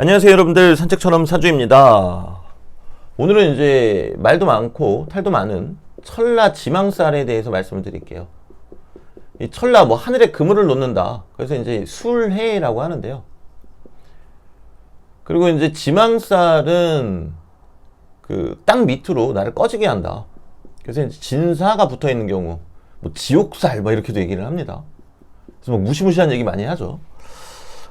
안녕하세요 여러분들. 산책처럼 사주입니다. 오늘은 이제 말도 많고 탈도 많은 철라 지망살에 대해서 말씀을 드릴게요. 이 철라 뭐 하늘에 그물을 놓는다. 그래서 이제 술해라고 하는데요. 그리고 이제 지망살은 그 땅 밑으로 나를 꺼지게 한다. 그래서 이제 진사가 붙어 있는 경우 뭐 지옥살 뭐 이렇게도 얘기를 합니다. 그래서 뭐 무시무시한 얘기 많이 하죠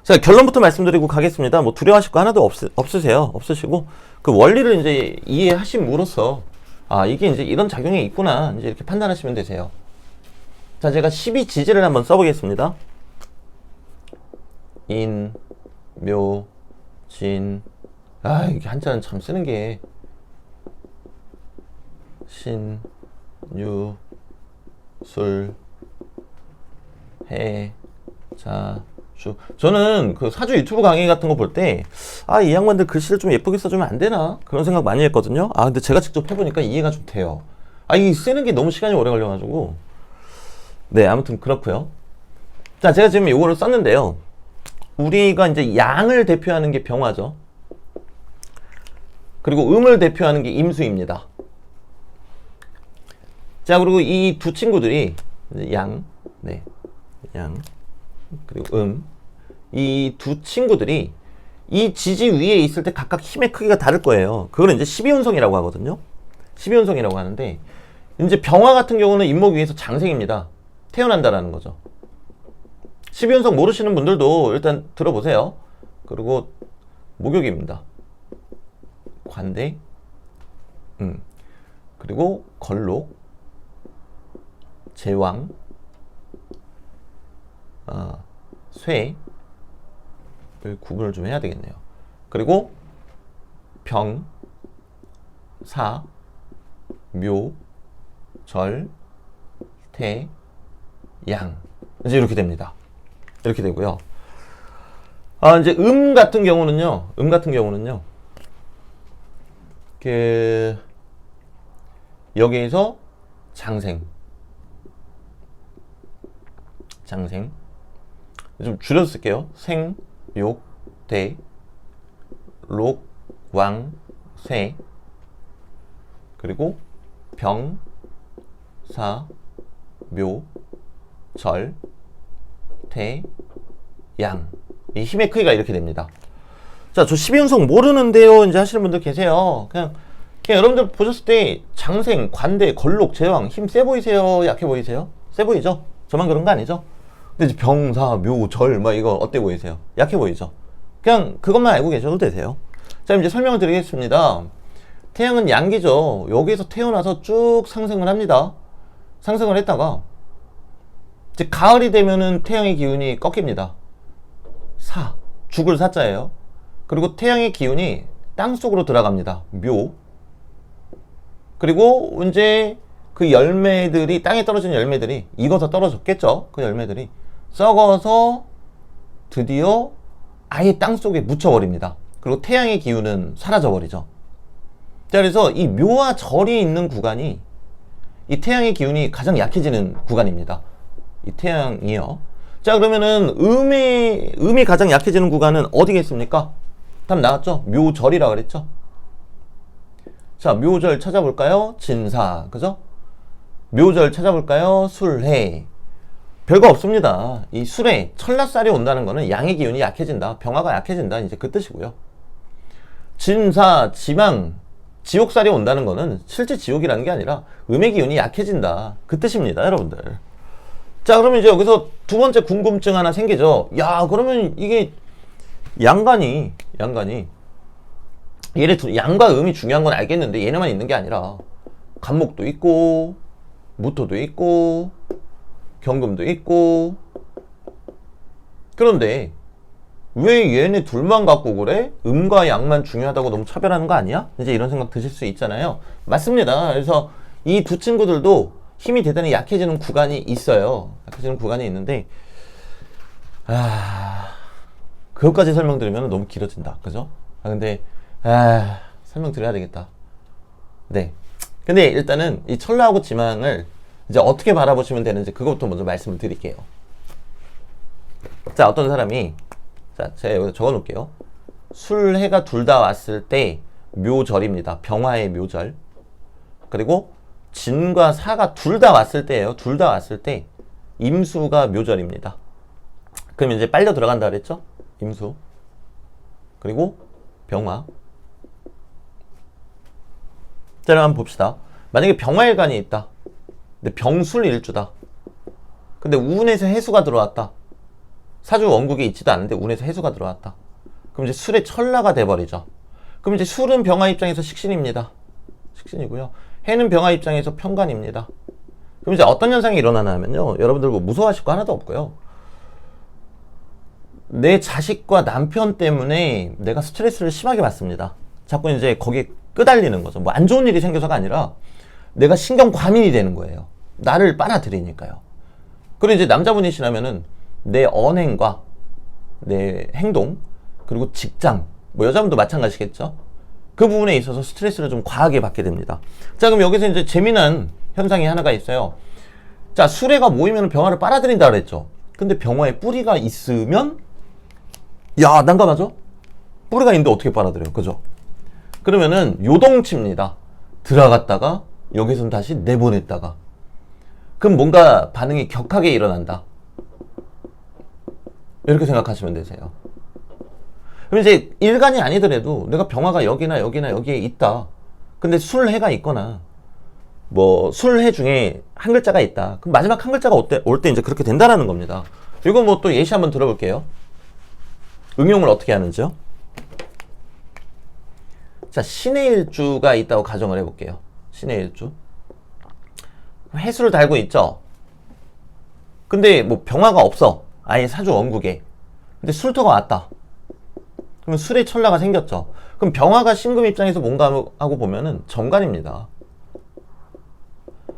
자, 결론부터 말씀드리고 가겠습니다. 뭐 두려워하실 거 하나도 없, 없으세요. 없으시고, 그 원리를 이제 이해하심으로써, 아, 이게 이제 이런 작용이 있구나. 이제 이렇게 판단하시면 되세요. 자, 제가 12 지지를 한번 써보겠습니다. 인, 묘, 진, 아, 이게 한자는 참 쓰는 게, 신, 유, 술, 해, 자, 주. 저는 그 사주 유튜브 강의 같은 거 볼 때, 아, 이 양반들 글씨를 좀 예쁘게 써주면 안 되나? 그런 생각 많이 했거든요. 아, 근데 제가 직접 해보니까 이해가 좀 돼요. 아, 이 쓰는 게 너무 시간이 오래 걸려가지고. 네, 아무튼 그렇고요 자, 제가 지금 이거를 썼는데요. 우리가 이제 양을 대표하는 게 병화죠. 그리고 음을 대표하는 게 임수입니다. 자, 그리고 이 두 친구들이 양, 네, 양. 그리고 음. 이 두 친구들이 이 지지 위에 있을 때 각각 힘의 크기가 다를 거예요. 그거는 이제 12운성이라고 하거든요. 12운성이라고 하는데, 이제 병화 같은 경우는 임목 위에서 장생입니다. 태어난다라는 거죠. 12운성 모르시는 분들도 일단 들어보세요. 그리고 목욕입니다. 관대, 음. 그리고 걸록, 제왕, 어, 쇠를 구분을 좀 해야 되겠네요. 그리고 병, 사, 묘, 절, 태, 양 이제 이렇게 됩니다. 이렇게 되고요. 아 이제 음 같은 경우는요. 음 같은 경우는요. 그 여기에서 장생, 장생. 좀 줄여서 쓸게요. 생, 욕, 대, 록, 왕, 쇠. 그리고 병, 사, 묘, 절, 태, 양. 이 힘의 크기가 이렇게 됩니다. 자, 저 12운성 모르는데요. 이제 하시는 분들 계세요. 그냥, 그냥 여러분들 보셨을 때 장생, 관대, 걸록, 제왕 힘 세 보이세요? 약해 보이세요? 세 보이죠? 저만 그런 거 아니죠? 근데 이제 병사, 묘, 절, 막 이거 어때 보이세요? 약해 보이죠? 그냥 그것만 알고 계셔도 되세요. 자, 이제 설명을 드리겠습니다. 태양은 양기죠. 여기에서 태어나서 쭉 상승을 합니다. 상승을 했다가, 이제 가을이 되면은 태양의 기운이 꺾입니다. 사, 죽을 사자예요. 그리고 태양의 기운이 땅 속으로 들어갑니다. 묘. 그리고 이제 그 열매들이, 땅에 떨어진 열매들이 익어서 떨어졌겠죠? 그 열매들이. 썩어서 드디어 아예 땅 속에 묻혀버립니다. 그리고 태양의 기운은 사라져버리죠. 자, 그래서 이 묘와 절이 있는 구간이 이 태양의 기운이 가장 약해지는 구간입니다. 이 태양이요. 자, 그러면은 음이, 음이 가장 약해지는 구간은 어디겠습니까? 답 나왔죠? 묘절이라 그랬죠? 자, 묘절 찾아볼까요? 진사. 그죠? 묘절 찾아볼까요? 술해. 별거 없습니다. 이 술에 철라살이 온다는 거는 양의 기운이 약해진다. 병화가 약해진다. 이제 그 뜻이고요. 진사, 지망, 지옥살이 온다는 거는 실제 지옥이라는 게 아니라 음의 기운이 약해진다. 그 뜻입니다. 여러분들. 자, 그러면 이제 여기서 두 번째 궁금증 하나 생기죠. 야, 그러면 이게 양간이, 양간이 얘네 두, 양과 음이 중요한 건 알겠는데 얘네만 있는 게 아니라 간목도 있고 무토도 있고 경금도 있고 그런데 왜 얘네 둘만 갖고 그래? 음과 양만 중요하다고 너무 차별하는 거 아니야? 이제 이런 생각 드실 수 있잖아요. 맞습니다. 그래서 이 두 친구들도 힘이 대단히 약해지는 구간이 있어요. 약해지는 구간이 있는데 아 그것까지 설명드리면 너무 길어진다. 그죠? 아 근데 아 설명드려야 되겠다. 네. 근데 일단은 이 철라하고 지망을 이제 어떻게 바라보시면 되는지 그것부터 먼저 말씀을 드릴게요. 자, 어떤 사람이 자, 제가 여기다 적어 놓을게요. 술해가 둘 다 왔을 때 묘절입니다. 병화의 묘절. 그리고 진과 사가 둘 다 왔을 때예요. 둘 다 왔을 때 임수가 묘절입니다. 그럼 이제 빨려 들어간다 그랬죠? 임수. 그리고 병화. 자, 한번 봅시다. 만약에 병화일간이 있다. 근데 병술 일주다. 근데 운에서 해수가 들어왔다. 사주 원국에 있지도 않은데 운에서 해수가 들어왔다. 그럼 이제 술의 천라가 돼버리죠. 그럼 이제 술은 병화 입장에서 식신입니다. 식신이고요. 해는 병화 입장에서 편관입니다. 그럼 이제 어떤 현상이 일어나냐면요. 여러분들 뭐 무서워하실 거 하나도 없고요. 내 자식과 남편 때문에 내가 스트레스를 심하게 받습니다. 자꾸 이제 거기에 끄달리는 거죠. 뭐 안 좋은 일이 생겨서가 아니라 내가 신경 과민이 되는 거예요. 나를 빨아들이니까요. 그리고 이제 남자분이시라면은 내 언행과 내 행동 그리고 직장 뭐 여자분도 마찬가지겠죠. 그 부분에 있어서 스트레스를 좀 과하게 받게 됩니다. 자 그럼 여기서 이제 재미난 현상이 하나가 있어요. 자 수레가 모이면 병화를 빨아들인다 그랬죠. 근데 병화에 뿌리가 있으면 야 난감하죠? 뿌리가 있는데 어떻게 빨아들여요? 그죠? 그러면은 요동칩니다. 들어갔다가 여기선 다시 내보냈다가 그럼 뭔가 반응이 격하게 일어난다. 이렇게 생각하시면 되세요. 그럼 이제 일간이 아니더라도 내가 병화가 여기나 여기나 여기에 있다. 근데 술해가 있거나 뭐 술해 중에 한 글자가 있다. 그럼 마지막 한 글자가 올때 이제 그렇게 된다라는 겁니다. 이거 뭐 또 예시 한번 들어볼게요. 응용을 어떻게 하는지요? 자, 신의 일주가 있다고 가정을 해볼게요. 신의 일주. 해수를 달고 있죠? 근데 뭐 병화가 없어. 아예 사주 원국에. 근데 술토가 왔다. 그러면 술의 천라가 생겼죠. 그럼 병화가 신금 입장에서 뭔가 하고 보면은 정관입니다.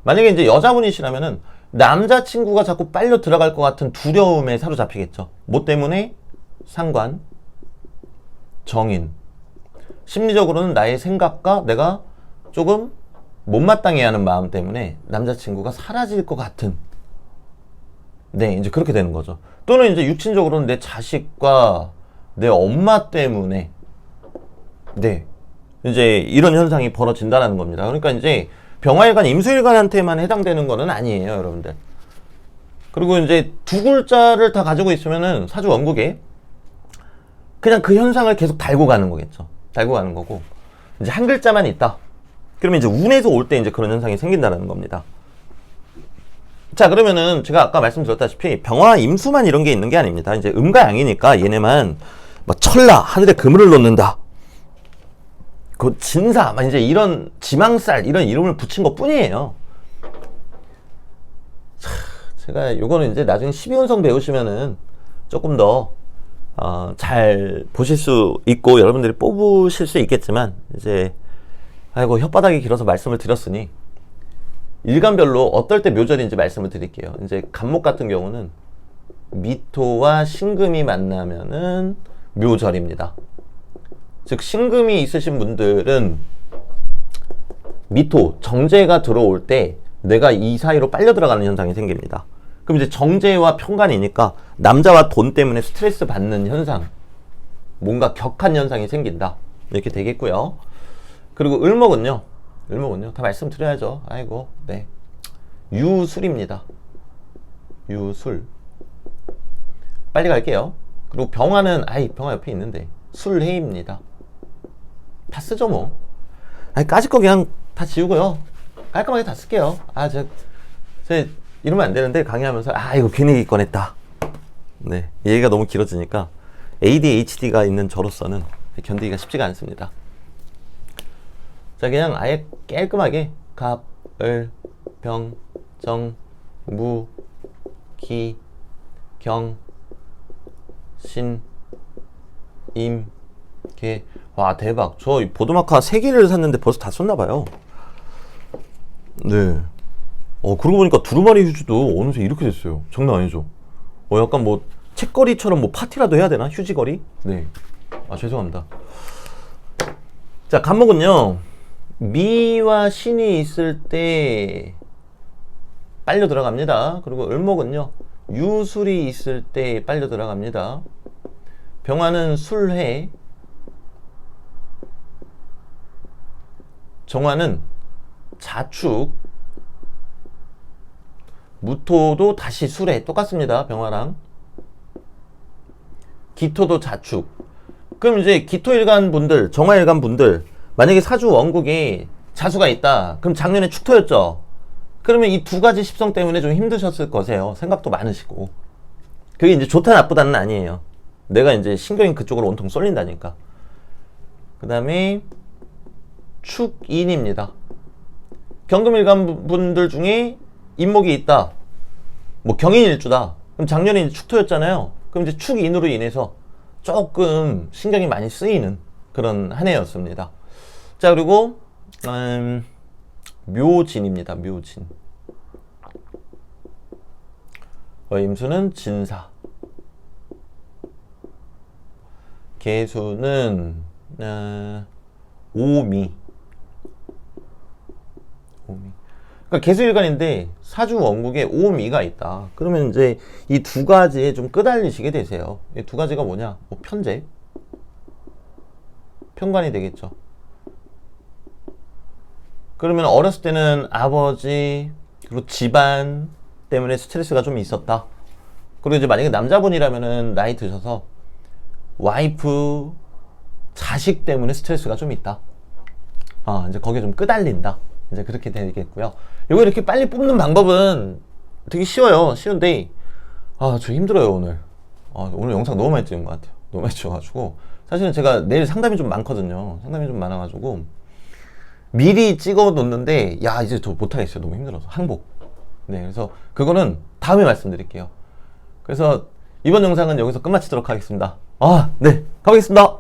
만약에 이제 여자분이시라면은 남자친구가 자꾸 빨려 들어갈 것 같은 두려움에 사로잡히겠죠. 뭐 때문에? 상관, 정인. 심리적으로는 나의 생각과 내가 조금 못마땅해 하는 마음 때문에 남자친구가 사라질 것 같은. 네, 이제 그렇게 되는 거죠. 또는 이제 육친적으로는 내 자식과 내 엄마 때문에. 네. 이제 이런 현상이 벌어진다는 겁니다. 그러니까 이제 병화일간, 임수일간한테만 해당되는 거는 아니에요, 여러분들. 그리고 이제 두 글자를 다 가지고 있으면은 사주 원국에 그냥 그 현상을 계속 달고 가는 거겠죠. 달고 가는 거고. 이제 한 글자만 있다. 그러면 이제 운에서 올 때 이제 그런 현상이 생긴다는 겁니다. 자, 그러면은 제가 아까 말씀드렸다시피 병화 임수만 이런 게 있는 게 아닙니다. 이제 음과 양이니까 얘네만 뭐 철라, 하늘에 그물을 놓는다. 그 진사, 막 이제 이런 지망살, 이런 이름을 붙인 것 뿐이에요. 자, 제가 요거는 이제 나중에 12운성 배우시면은 조금 더, 어, 잘 보실 수 있고 여러분들이 뽑으실 수 있겠지만, 이제, 아이고, 혓바닥이 길어서 말씀을 드렸으니, 일간별로 어떨 때 묘절인지 말씀을 드릴게요. 이제 간목 같은 경우는 미토와 신금이 만나면은 묘절입니다. 즉 신금이 있으신 분들은 미토 정제가 들어올 때 내가 이 사이로 빨려 들어가는 현상이 생깁니다. 그럼 이제 정제와 편관이니까 남자와 돈 때문에 스트레스 받는 현상, 뭔가 격한 현상이 생긴다 이렇게 되겠고요. 그리고 을목은요. 을목은요. 다 말씀드려야죠. 아이고, 네. 유술입니다. 유술. 빨리 갈게요. 그리고 병화는, 아이, 병화 옆에 있는데, 술해입니다. 다 쓰죠, 뭐. 아니, 까짓 거 그냥 다 지우고요. 깔끔하게 다 쓸게요. 아, 저, 저, 이러면 안 되는데, 강의하면서, 아, 이거 괜히 꺼냈다. 네. 얘기가 너무 길어지니까, ADHD가 있는 저로서는 견디기가 쉽지가 않습니다. 자 그냥 아예 깔끔하게 갑, 을, 병, 정, 무, 기, 경, 신, 임, 개. 와 대박. 저 보도마카 3개를 샀는데 벌써 다 썼나봐요. 네. 어 그러고 보니까 두루마리 휴지도 어느새 이렇게 됐어요. 장난 아니죠. 어 약간 뭐 책거리처럼 뭐 파티라도 해야 되나? 휴지거리? 네. 아 죄송합니다. 자 간목은요. 미와 신이 있을 때 빨려 들어갑니다. 그리고 을목은요. 유술이 있을 때 빨려 들어갑니다. 병화는 술해. 정화는 자축. 무토도 다시 술해. 똑같습니다. 병화랑. 기토도 자축. 그럼 이제 기토일간 분들, 정화일간 분들 만약에 사주 원국이 자수가 있다. 그럼 작년에 축토였죠. 그러면 이 두 가지 십성 때문에 좀 힘드셨을 거세요. 생각도 많으시고. 그게 이제 좋다 나쁘다는 아니에요. 내가 이제 신경이 그쪽으로 온통 쏠린다니까. 그 다음에 축인입니다. 경금일간 분들 중에 인목이 있다. 뭐 경인일주다. 그럼 작년에 이제 축토였잖아요. 그럼 이제 축인으로 인해서 조금 신경이 많이 쓰이는 그런 한 해였습니다. 자 그리고 음, 묘진입니다. 묘진. 어, 임수는 진사. 개수는 어, 오미. 오미. 그러니까 개수일간인데 사주 원국에 오미가 있다. 그러면 이제 이 두 가지에 좀 끄달리시게 되세요. 이 두 가지가 뭐냐? 뭐 편제, 편관이 되겠죠. 그러면 어렸을 때는 아버지 그리고 집안 때문에 스트레스가 좀 있었다. 그리고 이제 만약에 남자분이라면은 나이 드셔서 와이프, 자식 때문에 스트레스가 좀 있다. 아, 이제 거기에 좀 끄달린다. 이제 그렇게 되겠고요. 이거 이렇게 빨리 뽑는 방법은 되게 쉬워요. 쉬운데, 아, 저 힘들어요, 오늘. 아, 오늘 영상 너무 많이 찍은 것 같아요. 너무 많이 찍어가지고. 사실은 제가 내일 상담이 좀 많거든요. 상담이 좀 많아가지고. 미리 찍어 놓는데, 야, 이제 저 못하겠어요. 너무 힘들어서. 항복. 네, 그래서 그거는 다음에 말씀드릴게요. 그래서 이번 영상은 여기서 끝마치도록 하겠습니다. 아, 네, 가보겠습니다.